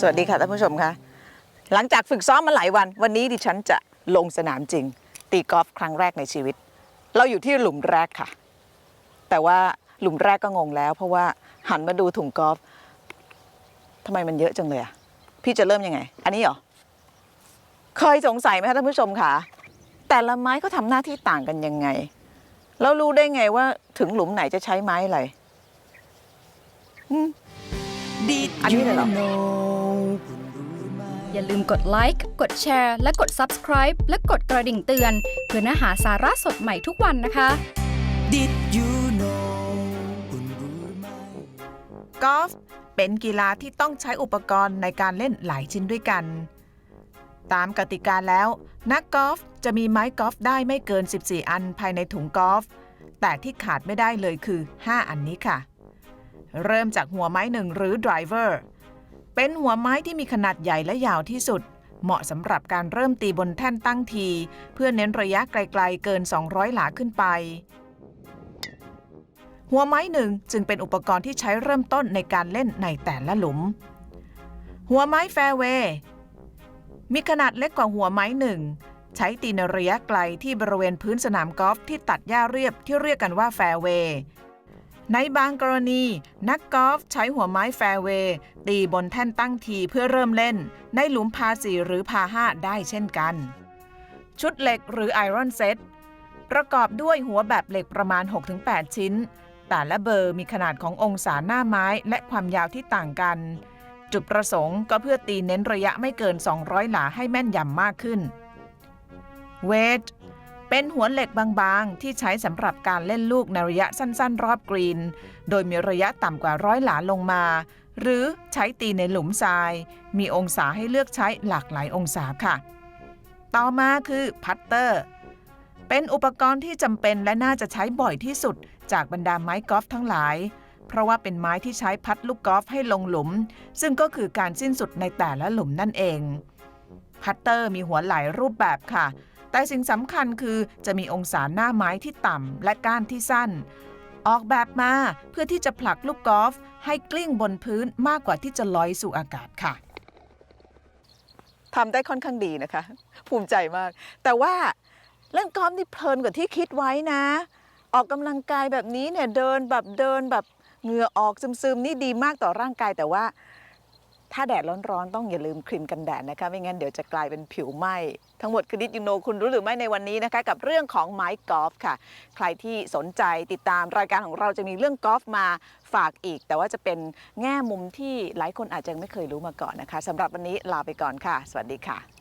สวัสดีค่ะท่านผู้ชมคะหลังจากฝึกซ้อมมาหลายวัน วันนี้ดิฉันจะลงสนามจริง ตีกอล์ฟครั้งแรกในชีวิต เราอยู่ที่หลุมแรกค่ะ แต่ว่าหลุมแรกก็งงแล้ว เพราะว่าหันมาดูถุงกอล์ฟทำไมมันเยอะจังเลยอะพี่จะเริ่มยังไง อันนี้เหรอเคยสงสัยไหมคะท่านผู้ชมคะแต่ละไม้เขาทำหน้าที่ต่างกันยังไง แล้วรู้ได้ไงว่าถึงหลุมไหนจะใช้ไม้อะไร Did อันนี้เลยเหรอ อย่าลืมกดไลค์ กดแชร์ และกด Subscribe และกดกระดิ่งเตือน เพื่อเนื้อหาสาระสดใหม่ทุกวันนะคะ Did you know คุณรู้ไหม กอล์ฟเป็นกีฬาที่ต้องใช้อุปกรณ์ในการเล่นหลายชิ้นด้วยกัน ตามกติกาแล้ว นักกอล์ฟจะมีไม้กอล์ฟได้ไม่เกิน 14 อันภายในถุงกอล์ฟแต่ที่ขาดไม่ได้เลยคือ 5 อันนี้ค่ะ เริ่มจากหัวไม้หนึ่งหรือ driver เป็นหัวไม้ที่มีขนาดใหญ่และยาวที่สุด เหมาะสำหรับการเริ่มตีบนแท่นตั้งที เพื่อเน้นระยะไกลๆเกิน 200 หลาขึ้นไป หัวไม้หนึ่งจึงเป็นอุปกรณ์ที่ใช้เริ่มต้นในการเล่นในแต่ละหลุม หัวไม้แฟร์เวย์มีขนาดเล็กกว่าหัวไม้หนึ่งใช้ตีในระยะไกลที่บริเวณพื้นสนามกอล์ฟที่ตัดหญ้าเรียบที่เรียกกันว่าแฟร์เวย์ ในบางกรณี นักกอล์ฟใช้หัวไม้แฟร์เวย์ ตีบนแท่นตั้งทีเพื่อเริ่มเล่น ในหลุมพาสี่หรือพาห้าได้เช่นกัน ชุดเหล็กหรือไอรอนเซตประกอบด้วยหัวแบบเหล็กประมาณ 6-8 ชิ้น แต่ละเบอร์มีขนาดขององศาหน้าไม้และความยาวที่ต่างกัน จุดประสงค์ก็เพื่อตีเน้นระยะไม่เกิน 200 หลาให้แม่นยำมากขึ้นเวท เป็นหัวเหล็กบางๆ ที่ใช้สำหรับการเล่นลูกในระยะสั้นๆ รอบกรีน โดยมีระยะต่ำกว่าร้อยหลาลงมา หรือใช้ตีในหลุมทราย มีองศาให้เลือกใช้หลากหลายองศาค่ะ ต่อมาคือพัตเตอร์ เป็นอุปกรณ์ที่จำเป็นและน่าจะใช้บ่อยที่สุด จากบรรดาไม้กอล์ฟทั้งหลาย เพราะว่าเป็นไม้ที่ใช้พัดลูกกอล์ฟให้ลงหลุม ซึ่งก็คือการสิ้นสุดในแต่ละหลุมนั่นเอง พัตเตอร์มีหัวหลายรูปแบบค่ะ แต่สิ่งสำคัญคือจะมีองศาหน้าไม้ที่ต่ำและก้านที่สั้น ออกแบบมาเพื่อที่จะผลักลูกกอล์ฟให้กลิ้งบนพื้นมากกว่าที่จะลอยสู่อากาศค่ะทำได้ค่อนข้างดีนะคะ ภูมิใจมาก แต่ว่าเล่นกอล์ฟนี่เพลินกว่าที่คิดไว้นะ ออกกำลังกายแบบนี้เนี่ยเดินแบบเดินแบบเหงื่อออกซึมๆ นี่ดีมากต่อร่างกายแต่ว่า ถ้าแดดร้อนๆ ต้องอย่าลืมครีมกันแดดนะคะ ไม่งั้นเดี๋ยวจะกลายเป็นผิวไหม้ทั้งหมดคือดิจิโนคุณรู้หรือไม่ในวันนี้นะคะ กับเรื่องของไม้กอล์ฟค่ะ ใครที่สนใจติดตามรายการของเราจะมีเรื่องกอล์ฟมาฝากอีก แต่ว่าจะเป็นแง่มุมที่หลายคนอาจจะไม่เคยรู้มาก่อนนะคะสำหรับวันนี้ลาไปก่อนค่ะ สวัสดีค่ะ